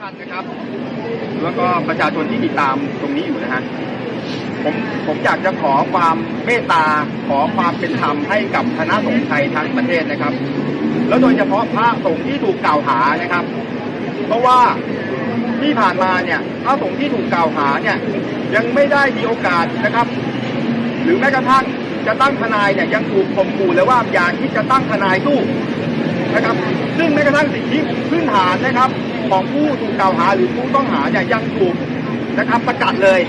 ท่านนะครับ แล้วก็ประชาชนที่ติดตามตรงนี้อยู่นะฮะผมผมอยากจะขอความเมตตาขอความเป็นธรรมให้กับคณะสงฆ์ไทยทั้งประเทศนะครับ แล้วโดยเฉพาะพระสงฆ์ที่ถูกกล่าวหานะครับ เพราะว่าที่ผ่านมาเนี่ยพระสงฆ์ที่ถูกกล่าวหาเนี่ยยังไม่ได้มีโอกาสนะครับ หรือแม้กระทั่งจะตั้งทนายเนี่ยยังถูกข่มขู่เลยว่าอย่าคิดจะตั้งทนายสู้นะครับ ซึ่งแม้กระทั่งสิทธิพื้นฐานนะครับ ของผู้ถูกกล่าวหาหรือผู้ต้องหาเนี่ยยังถูกนะครับประกาศเลย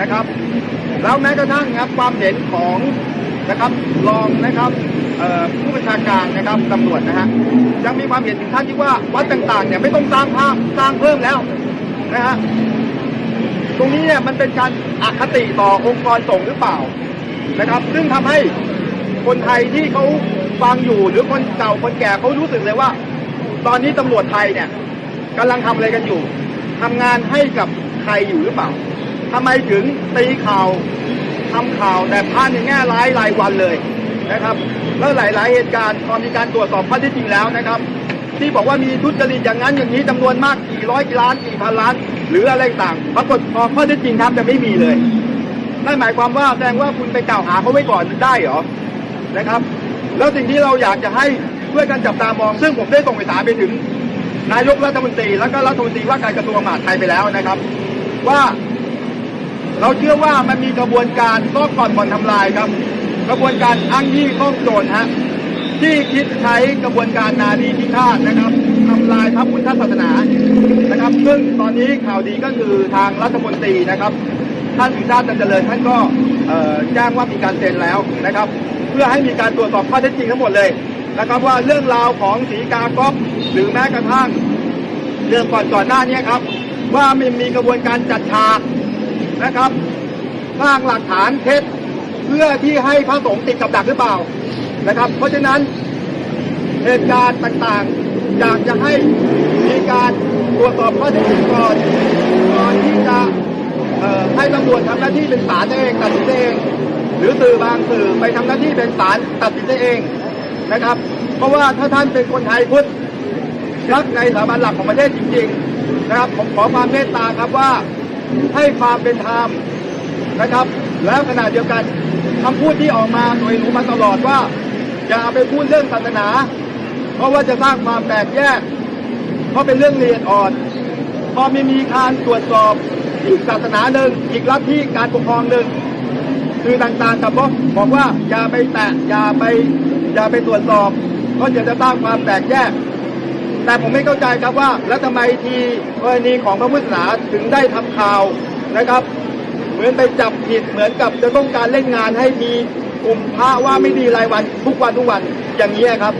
นะครับ แล้วแม้กระทั่งครับความเห็นของนะครับรองนะครับผู้บัญชาการนะครับตำรวจนะฮะยังมีความเห็นถึงท่านที่ว่าวัดต่างๆเนี่ยไม่ต้องสร้างภาพสร้างเพิ่มแล้วนะฮะตรงนี้เนี่ยมันเป็นการอคติต่อองค์กรสงฆ์หรือเปล่านะครับ ซึ่งทำให้คนไทยที่เขาฟังอยู่หรือคนเก่าคนแก่เขารู้สึกเลยว่า ตอนนี้ตำรวจไทยเนี่ย กำลังทำอะไรกันอยู่ทำงานให้กับใครอยู่หรือเปล่าทำไมถึงตีข่าวทำข่าวแต่พลาดในแง่ร้ายรายวันเลยนะครับ แล้วหลาย ๆ เหตุการณ์พอนมีการตรวจสอบข้อเท็จจริงแล้วนะครับ ที่บอกว่ามีทุจริตอย่างนั้นอย่างนี้จำนวนมากกี่ร้อยกี่ล้านกี่พันล้าน หรืออะไรต่างปรากฏพอข้อเท็จจริงครับจะไม่มีเลยนั่นหมายความว่าแสดงว่าคุณไปกล่าวหาเขาไว้ก่อนได้เหรอนะครับ แล้วสิ่งที่เราอยากจะให้ช่วยกันจับตามองซึ่งผมได้ส่งเอกสารไปถึง นายกรัฐมนตรีแล้วก็รัฐมนตรีว่าการกระทรวงมหาดไทยไปแล้วนะครับ ว่าเราเชื่อว่ามันมีกระบวนการลอบก่อนบ่อนทำลายครับ กระบวนการอ้างยี่ข้องโจรฮะที่คิดใช้กระบวนการนาดีพิฆาตนะครับทำลายพระพุทธศาสนานะครับ ซึ่งตอนนี้ข่าวดีก็คือทางรัฐมนตรีนะครับ ท่านสุชาติตันเจริญท่านก็แจ้งว่ามีการเซ็นแล้วนะครับ เพื่อให้มีการตรวจสอบข้อเท็จจริงทั้งหมดเลย นะครับว่าเรื่องราวของสีกาก๊อฟหรือแม้กระทั่งเรื่องก่อนก่อนหน้านี้ครับ ว่ามันมีกระบวนการจัดฉากนะครับสร้างหลักฐานเท็จเพื่อที่ให้พระสงฆ์ติดกับดักหรือเปล่านะครับ เพราะฉะนั้นเหตุการณ์ต่างๆ อยากจะให้มีการตรวจสอบข้อเท็จจริงก่อนก่อนที่จะให้ตำรวจทำหน้าที่เป็นศาลเองตัดสินเอง หรือสื่อบางสื่อไปทำหน้าที่เป็นศาลตัดสินเอง นะครับ เพราะว่าถ้าท่านเป็นคนไทยพุทธรักในสถาบันหลักของประเทศจริงๆนะครับ ผมขอความเมตตาครับว่าให้ความเป็นธรรมนะครับ แล้วขณะเดียวกันคำพูดที่ออกมาโดยหนูมาตลอดว่า อย่าไปพูดเรื่องศาสนา เพราะว่าจะสร้างความแตกแยก เพราะเป็นเรื่องละเอียดอ่อน พอไมีมีการตรวจสอบอีกศาสนาหนึ่งอีกลัทธิการปกครองหนึ่งคือต่างๆกับบอกบอกว่าอย่าไปแตะอย่าไป อย่าไปตรวจสอบเพราะเดี๋ยวจะสร้างความแตกแยก แต่ผมไม่เข้าใจครับว่า แล้วทำไมทีกรณีของพระพุทธศาสนาถึงได้ทำข่าวนะครับ เหมือนไปจับผิดเหมือนกับจะต้องการเล่นงานให้มีกลุ่มพระว่าไม่ดีรายวันทุกวันทุกวันอย่างนี้ครับ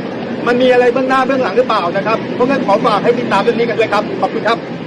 มันมีอะไรเบื้องหน้าเบื้องหลังหรือเปล่านะครับเพราะงั้นขอฝากให้ติดตามเรื่องนี้กันด้วยครับขอบคุณครับ